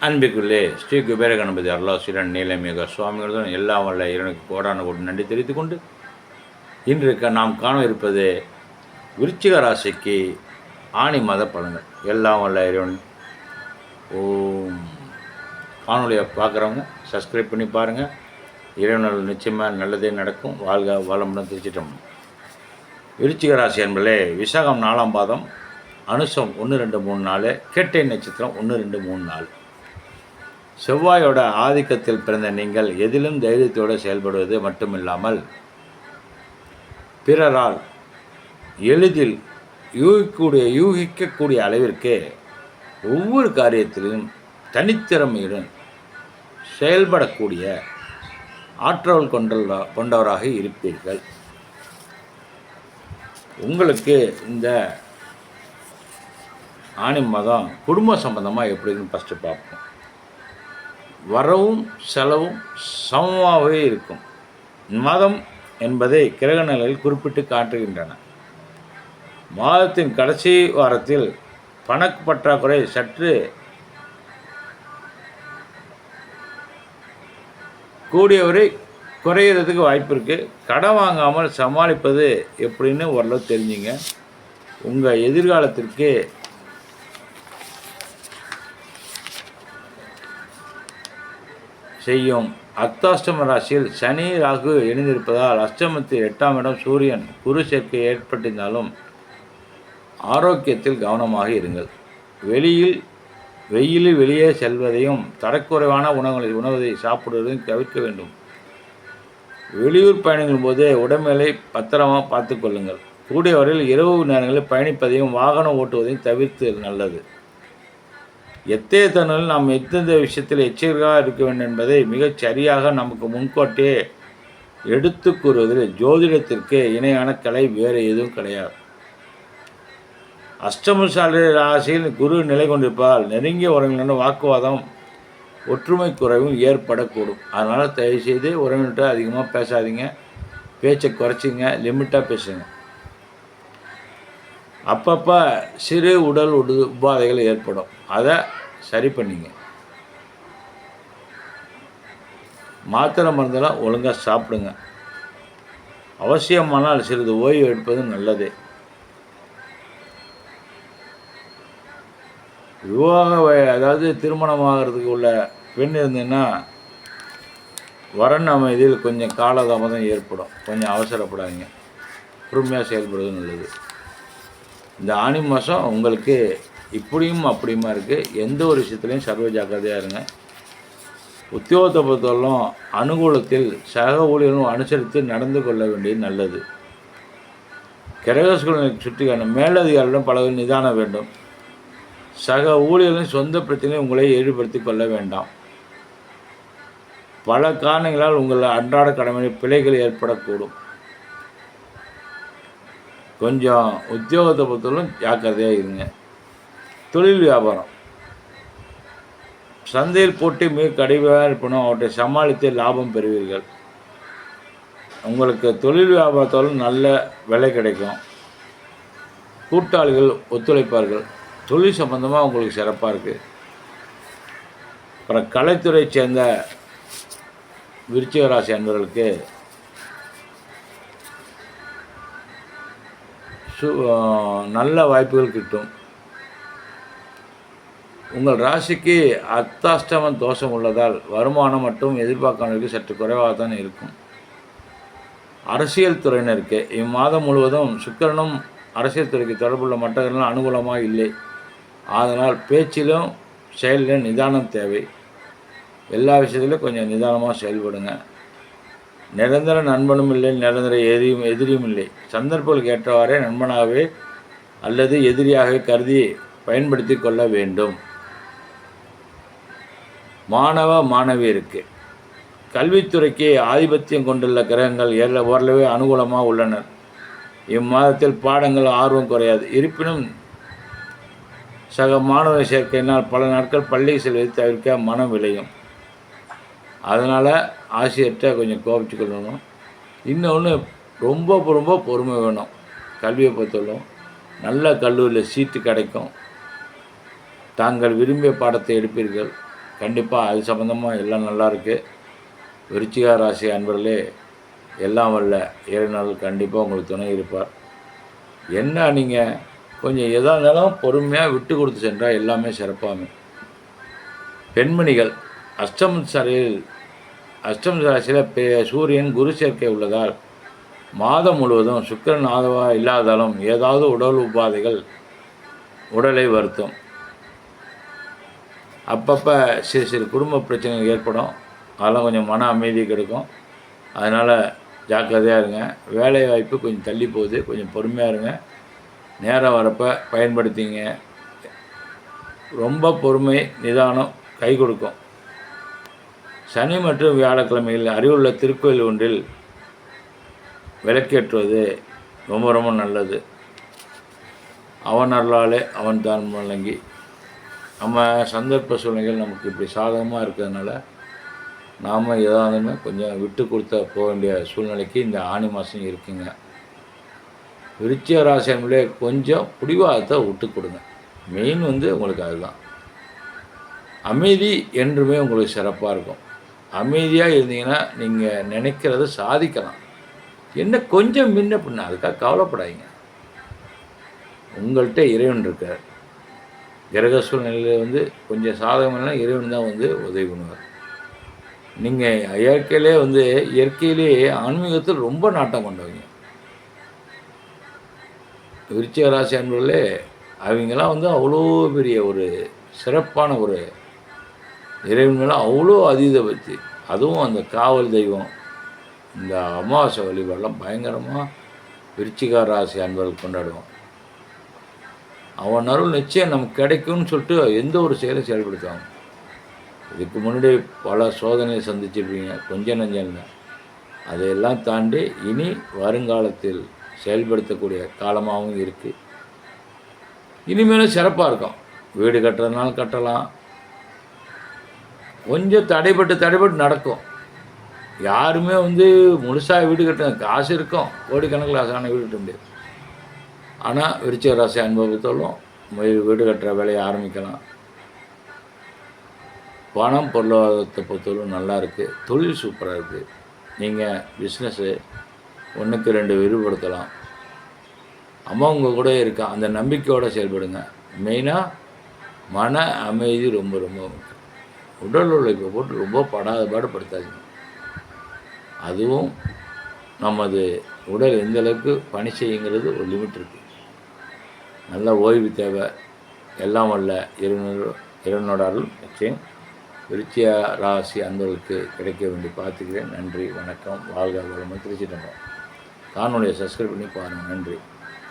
அன்பிற்குள்ளே ஸ்ரீ குபேர கணபதி அருளாசிரியன் நீலமிக சுவாமிகளுடன் எல்லாம் வல்ல இறைவனுக்கு கோடான கோடி நன்றி தெரிவித்துக் கொண்டு இன்று க- நாம் காண இருப்பது விருச்சிக ராசிக்கு ஆணி மத பலன்கள். எல்லாம் வல்ல இறைவன். ஓம். காணொலியை பார்க்குறவங்க சப்ஸ்கிரைப் பண்ணி பாருங்கள் இறைவனால் நிச்சயமாக நல்லதே நடக்கும். வாழ்க வளமுடன் திருச்சிட்டோம் விருச்சிக ராசி என்பதே விசாகம் நாலாம் பாதம் அனுசம் ஒன்று ரெண்டு மூணு நாலு கேட்டை நட்சத்திரம் ஒன்று ரெண்டு மூணு நாலு. செவ்வாயோட ஆதிக்கத்தில் பிறந்த நீங்கள் எதிலும் தைரியத்தோடு செயல்படுவது மட்டுமில்லாமல் பிறரால் எளிதில் யூகிக்கூடிய யூகிக்கக்கூடிய அளவிற்கு ஒவ்வொரு காரியத்திலும் தனித்திறமையுடன் செயல்படக்கூடிய ஆற்றல் கொண்ட கொண்டவராக இருப்பீர்கள். உங்களுக்கு இந்த ஆணி மதம் குடும்ப சம்பந்தமாக எப்படின்னு ஃபஸ்ட்டு பார்ப்போம். வரவும் செலவும் சமமாகவே இருக்கும். மதம் என்பதை கிரக நிலையில் குறிப்பிட்டு காட்டுகின்றன. மாதத்தின் கடைசி வாரத்தில் பணப்பற்றாக்குறை சற்று கூடியவரை குறையிறதுக்கு வாய்ப்பு இருக்குது கடன் வாங்காமல் சமாளிப்பது எப்படின்னு ஓரளவு தெரிஞ்சுங்க. உங்கள் எதிர்காலத்திற்கு செய்யும். அர்த்தாஷ்டம ராசியில் சனி ராகு இணைந்திருப்பதால் அஷ்டமத்தில் எட்டாம் இடம் சூரியன். குரு சேர்க்கை ஏற்பட்டிருந்தாலும் ஆரோக்கியத்தில் கவனமாக இருங்கள். வெளியில் வெயிலில் வெளியே செல்வதையும் தரக்குறைவான உணவுகளை உணவதை சாப்பிடுவதையும் தவிர்க்க வேண்டும். வெளியூர் பயணங்களும் போது உடல்நிலை பத்திரமாக பார்த்து கொள்ளுங்கள். கூடிய வரையில் இரவு நேரங்களில் பயணிப்பதையும் வாகனம் ஓட்டுவதையும் தவிர்த்து நல்லது. எத்தகைய நாம் எந்தெந்த விஷயத்தில் எச்சரிக்கையாக இருக்க வேண்டும் என்பதை மிகச் சரியாக நமக்கு முன்கோட்டே எடுத்து கூறுவதில் ஜோதிடத்திற்கு இணையான கலை வேறு எதுவும் கிடையாது. அஷ்டமசாலி ராசியில் குரு நிலை கொண்டிருப்பதால் நெருங்கிய உறவினருடன் வாக்குவாதம் ஒற்றுமை குறைவும் ஏற்படக்கூடும். அதனால் தயவுசெய்து உறவினர்கிட்ட அதிகமாக பேசாதீங்க. பேச்சை குறைச்சிங்க. லிமிட்டாக பேசுங்க. அப்பப்போ சிறு உடல் உடு உபாதைகள் ஏற்படும். அதை சரி பண்ணிங்க. மாத்திரை மருந்தெல்லாம் ஒழுங்காக சாப்பிடுங்க. அவசியமானால் சிறிது ஓய்வு எடுப்பது நல்லது. விவாக வய- அதாவது திருமணமாகிறதுக்கு உள்ள பெண் இருந்ததுன்னா வரன் அமைதியில் கொஞ்சம் காலதாமதம் ஏற்படும். கொஞ்சம் அவசரப்படாதீங்க. பொறுமையாக செயல்படுவது நல்லது. இந்த ஆணி மாதம் உங்களுக்கு இப்படியும் அப்படியுமா இருக்குது எந்த ஒரு விஷயத்துலையும் சர்வ ஜாக்கிரதையாக இருங்க. உத்தியோகத்தை பொறுத்தவரைக்கும் அனுகூலத்தில் சக ஊழியர்களும் அனுசரித்து நடந்து கொள்ள வேண்டியது நல்லது. கிரக சுற்றிக்கான மேலதிகாரிடம் பல நிதானம் வேண்டும். சக ஊழியர்களின் சொந்த பிரச்சனையை உங்களை ஈடுபடுத்திக் கொள்ள வேண்டாம். பல காரணங்களால் உங்கள் அன்றாட கடமையில் பிழைகள் ஏற்படக்கூடும். கொஞ்சம் உத்தியோகத்தை பொறுத்தவரைக்கும் ஜாக்கிரதையாக இருங்க. தொழில் வியாபாரம். சந்தையில் போட்டி மிக கடிவாக இருப்பணும் அவற்றை சமாளித்து லாபம் பெறுவீர்கள். உங்களுக்கு தொழில் வியாபாரத்தாலும் நல்ல விலை கிடைக்கும். கூட்டாளிகள் ஒத்துழைப்பார்கள். தொழில் சம்பந்தமாக உங்களுக்கு சிறப்பாக இருக்குது அப்புறம் கலைத்துறை சேர்ந்த விருச்சிகராசி என்பவர்களுக்கு அன்பர்களுக்கு சு நல்ல வாய்ப்புகள் கிட்டும். உங்கள் ராசிக்கு அர்த்தாஷ்டமன் தோஷம் உள்ளதால் வருமானம் மட்டும் எதிர்பார்க்கானவர்களுக்கு சற்று குறைவாக தான் இருக்கும். அரசியல் துறையினருக்கு இம்மாதம் முழுவதும் சுக்கிரனும் அரசியல் துறைக்கு தொடர்புள்ள மற்றவர்களும் அனுகூலமாக இல்லை. அதனால் பேச்சிலும் செயலிலும் நிதானம் தேவை. எல்லா விஷயத்திலும் கொஞ்சம் நிதானமாக செயல்படுங்க. நிரந்தர நண்பனும் இல்லை நிரந்தர எதிரியும் எதிரியும் இல்லை. சந்தர்ப்பங்களுக்கு ஏற்றவாறே நண்பனாகவே அல்லது எதிரியாக கருதி பயன்படுத்தி கொள்ள வேண்டும். மாணவ மாணவியருக்கு. கல்வித்துறைக்கு ஆதிபத்தியம் கொண்டுள்ள கிரகங்கள் ஏற ஓரளவே அனுகூலமாக உள்ளனர். இம்மாதத்தில் பாடங்கள் ஆர்வம் குறையாது. இருப்பினும் சக மாணவ சேர்க்கையினால் பல நாட்கள் பள்ளி செல்வதை தவிர்க்க மனம் விளையும். அதனால் ஆசிரியர்கிட்ட கொஞ்சம் கோபிச்சு கொள்ளணும். இன்னொன்று ரொம்ப ரொம்ப பொறுமை வேணும். கல்வியை பொறுத்தவரைக்கும் நல்ல கல்லூரியில் சீட்டு கிடைக்கும். தாங்கள் விரும்பிய பாடத்தை எடுப்பீர்கள். கண்டிப்பாக அது சம்மந்தமாக எல்லாம் நல்லா இருக்குது விருச்சிக ராசி அன்பர்களே எல்லாம் வரல ஏழு நாள் கண்டிப்பாக உங்களுக்கு துணை இருப்பார். என்ன நீங்கள் கொஞ்சம் எதாக இருந்தாலும் பொறுமையாக விட்டு கொடுத்து சென்றால் எல்லாமே சிறப்பாகும் பெண்மணிகள் அஷ்டம் சரையில் அஷ்டம் ராசியில் பெ சூரியன் குரு சேர்க்கை உள்ளதால் மாதம் முழுவதும் சுக்கரன் ஆதவா இல்லாதாலும் ஏதாவது உடல் உபாதைகள் உடலை வருத்தும். அப்பப்போ சிறு சிறு குடும்ப பிரச்சனைகள் ஏற்படும். அதெல்லாம் கொஞ்சம் மன அமைதி கிடைக்கும். அதனால் ஜாக்கிரதையாக இருங்க. வேலை வாய்ப்பு கொஞ்சம் தள்ளி போகுது. கொஞ்சம் பொறுமையாக இருங்க. நேரம் வரப்போ பயன்படுத்திங்க. ரொம்ப பொறுமை நிதானம் கை கொடுக்கும். சனி மற்றும் வியாழக்கிழமையில் அறிவுள்ள திருக்கோயில் ஒன்றில் விளக்கேற்றுவது ரொம்ப ரொம்ப நல்லது. அவன் அருளாலே அவன் தான் வழங்கி நம்ம சந்தர்ப்ப சூழ்நிலைகள் நமக்கு இப்படி சாதகமாக இருக்கிறதுனால நாம் ஏதாவதுமே கொஞ்சம் விட்டு கொடுத்த போக வேண்டிய சூழ்நிலைக்கு இந்த ஆணி மாதம் இருக்குங்க. விருச்சிக ராசியங்களே கொஞ்சம் பிடிவாதத்தை விட்டு கொடுங்க. மெயின் வந்து உங்களுக்கு அதுதான். அமைதி என்றுமே உங்களுக்கு சிறப்பாக இருக்கும். அமைதியாக இருந்தீங்கன்னா நீங்கள் நினைக்கிறத சாதிக்கலாம். என்ன கொஞ்சம் முன்ன பின்ன அதுக்காக கவலைப்படாதீங்க. உங்கள்கிட்ட இறைவன் இருக்கார். கிரக சூழ்நிலையில் வந்து கொஞ்சம் சாதகமான இறைவன் தான் வந்து உதவி பண்ணுவார். நீங்கள் இயற்கையிலே வந்து இயற்கையிலேயே ஆன்மீகத்தில் ரொம்ப நாட்டம் கொண்டவங்க. விருச்சிக ராசி அன்பர்களே அவங்கெல்லாம் வந்து அவ்வளோ பெரிய ஒரு சிறப்பான ஒரு இறைவன் மேலே அவ்வளோ அதீத பற்றி அதுவும் அந்த காவல் தெய்வம் இந்த அமாவாசை வழிபாடெல்லாம் பயங்கரமாக விருச்சிகா ராசி அன்பர்கள் கொண்டாடுவோம். அவன் அருள் நிச்சயம் நமக்கு கிடைக்கும்னு சொல்லிட்டு எந்த ஒரு செயலும் செயல்படுத்துவாங்க இதுக்கு முன்னாடி பல சோதனையை சந்திச்சிருப்பீங்க கொஞ்சம் நஞ்சம் அதையெல்லாம் தாண்டி இனி வருங்காலத்தில் செயல்படுத்தக்கூடிய காலமாகவும் இருக்குது இனிமேலும் சிறப்பாக இருக்கும். வீடு கட்டுறதுனால கட்டலாம். கொஞ்சம் தடைப்பட்டு தடைப்பட்டு நடக்கும். யாருமே வந்து முழுசாக வீடு கட்ட காசு இருக்கும். கோடிக்கணக்கில் ஆசான வீடு கட்ட முடியாது. ஆனால் விருச்சிக ராசி அனுபவத்தாலும் வீடு கட்டுற வேலையை ஆரம்பிக்கலாம். பணம் பொருளாதாரத்தை பொறுத்தவரைக்கும் நல்லா இருக்குது தொழில் சூப்பராக இருக்குது நீங்கள் பிஸ்னஸ்ஸு ஒன்றுக்கு ரெண்டு விரிவுபடுத்தலாம். அம்மா உங்கள் கூட இருக்கா அந்த நம்பிக்கையோடு செயல்படுங்க. மெயினாக மன அமைதி ரொம்ப ரொம்ப முக்கியம். உடல் உழைப்பை போட்டு ரொம்ப படாத பாடுபடுத்தாதீங்க அதுவும் நமது உடல் எந்த அளவுக்கு பணி செய்யுங்கிறது ஒரு லிமிட் இருக்குது நல்ல ஓய்வு தேவை. எல்லாம் வல்ல இறைவனோட இறைவனோட அருள் நிச்சயம். விருச்சிய ராசி அன்பர்களுக்கு கிடைக்க வேண்டி பார்த்துக்கிறேன். நன்றி வணக்கம். வாழ்க வளமும் திருச்சி காணொலியை சப்ஸ்கிரைப் பண்ணி பாருங்கள் நன்றி.